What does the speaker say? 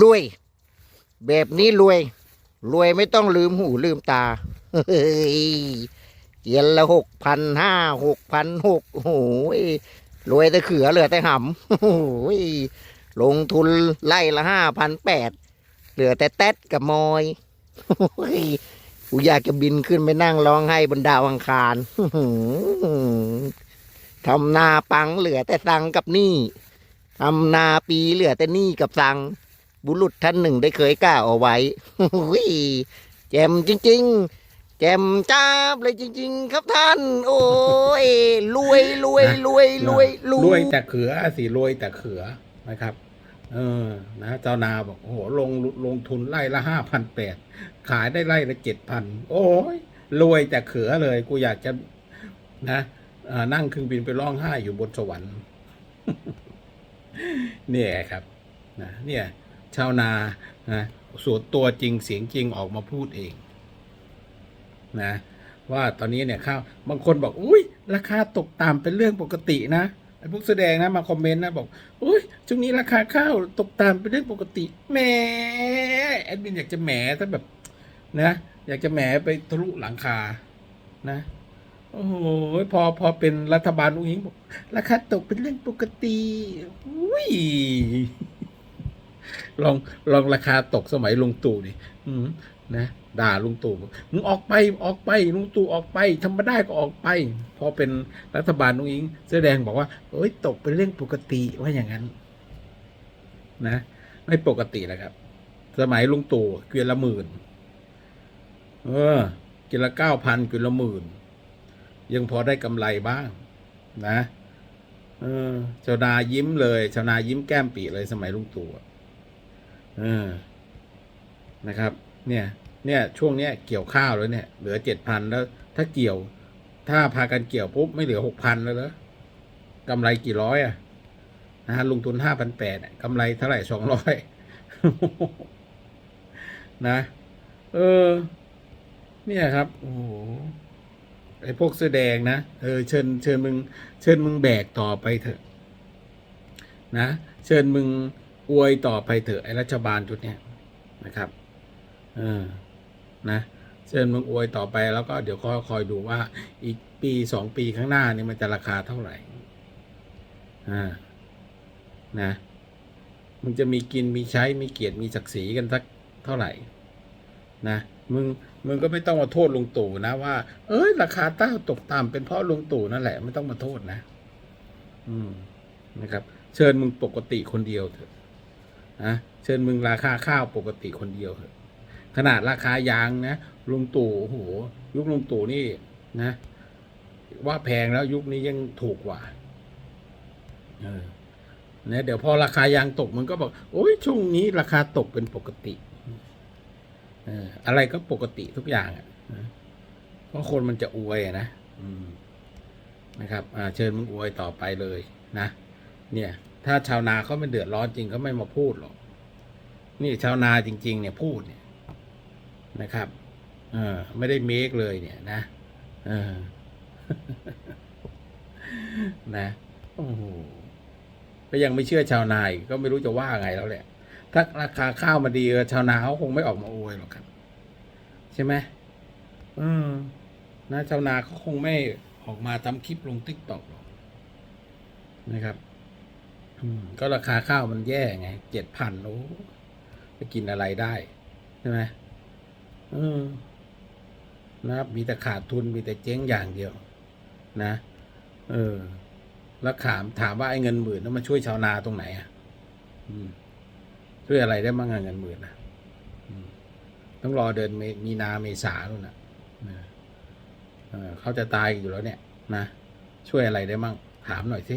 รวย แบบนี้รวย รวยไม่ต้องลืมหูลืมตาเฮ้ยเกียนละหกพันห้าหกพันหกโอ้ยรวยแต่เขือเหลือแต่หำโอ้ยลงทุนไล่ละห้าพันแปดเหลือแต่แต๊ดกับมอยโอ้ยกูอยากจะบินขึ้นไปนั่งร้องไห้บนดาวอังคารทำนาปังเหลือแต่ตังกับนี้ทำนาปีเหลือแต่นี้กับตัง บุรุษท่านหนึ่งได้เคยกล่าวเอาไว้หุ้ยแจมจริง ๆ แจมจ้าบเลยจริง ๆ ครับท่าน โอ้ยรวยรวยรวยรวยรรววยยแต่เขือสิรวยแต่เขือนะครับ เออนะเจ้านาบอกโอ้โหลงลงทุนไร่ละห้าพันแปดขายได้ไร่ละเจ็ดพันโอ้ยรวยแต่เขือเลย กูอยากจะนะเอ่อนั่งเครื่องบินไปร้องไห้อยู่บนสวรรค์เนี่ยครับนะเนี่ย ชาวนานะส่วนตัวจริงเสียงจริงออกมาพูดเองนะว่าตอนนี้เนี่ยข้าวบางคนบอกอุ้ยราคาตกต่ำเป็นเรื่องปกตินะไอ้พวกแสดงนะมาคอมเมนต์นะบอกอุ้ยช่วงนี้ราคาข้าวตกต่ำเป็นเรื่องปกติแหมแอดมินอยากจะแหมถ้าแบบนะอยากจะแหมไปทะลุหลังคานะโอ้โหพอพอเป็นรัฐบาลอุ้งอิงบอกราคาตกเป็นเรื่องปกติอุ้ย ลองลองราคาตกสมัยลุงตู่ดิอืมนะด่าลุงตู่มึงออกไปออกไปลุงตู่ออกไปทำไม่ได้ก็ออกไป พอเป็นรัฐบาลนุ้งอิงแสอแดงบอกว่าโอ้ยตกเป็นเรื่องปกติว่าอย่างนั้น นะ ไม่ปกติแล้วครับ สมัยลุงตู่เกวียนละหมื่น เออเกวียนละเก้าพันเกวียนละหมื่น ยังพอได้กำไรบ้าง นะเออชาวนายิ้มเลยชาวนายิ้มแก้มปีเลยสมัยลุงตู่ อะเออนะครับ เนี่ย เนี่ย ช่วงเนี้ยเกี่ยวข้าวแล้วเนี่ย เหลือเจ็ดพันแล้ว ถ้าเกี่ยว ถ้าพากันเกี่ยวปุ๊บไม่เหลือหกพันแล้วเหรอกำไรกี่ร้อยอะนะฮะลงทุนห้าพันแปดกำไรเท่าไหร่สองร้อยนะ เออ เนี่ยครับ โอ้โหไอพวกเสื้อแดงนะเออเชิญเชิญมึง เชิญมึงแบกต่อไปเถอะ นะ เชิญมึง อวยต่อไปเถอะไอรัฐบาลชุดเนี้ยนะครับ เออนะเชิญมึงอวยต่อไปแล้วก็เดี๋ยวคอยคอยดูว่าอีกปีสองปีข้างหน้านี่มันจะราคาเท่าไหร่ อ่า นะมึงจะมีกินมีใช้มีเกียรติมีศักดิ์ศรีกันสักเท่าไหร่ นะมึงมึงก็ไม่ต้องมาโทษลุงตู่นะว่า เอ้ยราคาต้าตกต่ำเป็นเพราะลุงตู่นั่นแหละไม่ต้องมาโทษนะ อืมนะครับ เชิญมึงปกติคนเดียวเถอะ นะเชิญมึงราคาข้าวปกติคนเดียวเถอะขนาดราคายางนะลุงตู่โอ้โหยุคลุงตู่นี่นะ ว่าแพงแล้วยุคนี้ยังถูกกว่าเออนี่ยเดี๋ยวพอราคายางตกมันก็บอก โอ้ยช่วงนี้ราคาตกเป็นปกติเอออะไรก็ปกติทุกอย่างอะเพราะคนมันจะอวยนะนะครับ อ่า เชิญมึงอวยต่อไปเลยนะ เนี่ย ถ้าชาวนาเขาไม่เดือดร้อนจริงเขาไม่มาพูดหรอก นี่ชาวนาจริง ๆ เนี่ยพูดเนี่ยนะครับ เออ ไม่ได้เมคเลยเนี่ยนะ เออ นะโอ้โหก็ยังไม่เชื่อชาวนาอีกก็ไม่รู้จะว่าไงแล้วแหละ ถ้าราคาข้าวมาดีชาวนาเขาคงไม่ออกมาอวยหรอกครับ ใช่ไหมเออนะชาวนาเขาคงไม่ออกมาทำคลิปลงติ๊กต็อกหรอกนะครับ ก็ราคาข้าวมันแย่ไงเจ็ดพันโอ้ไปกินอะไรได้ ใช่ไหมเออนะครับมีแต่ขาดทุนมีแต่เจ๊งอย่างเดียว นะ เออ แล้วถามถามว่าไอ้เงินหมื่นนั้นมาช่วยชาวนาตรงไหนอะช่วยอะไรได้บ้างเงินหมื่นนะต้องรอเดินมมีนาเมษาแล้วนะเเขาจะตายอยู่แล้วเนี่ย นะช่วยอะไรได้บ้างถามหน่อยสิ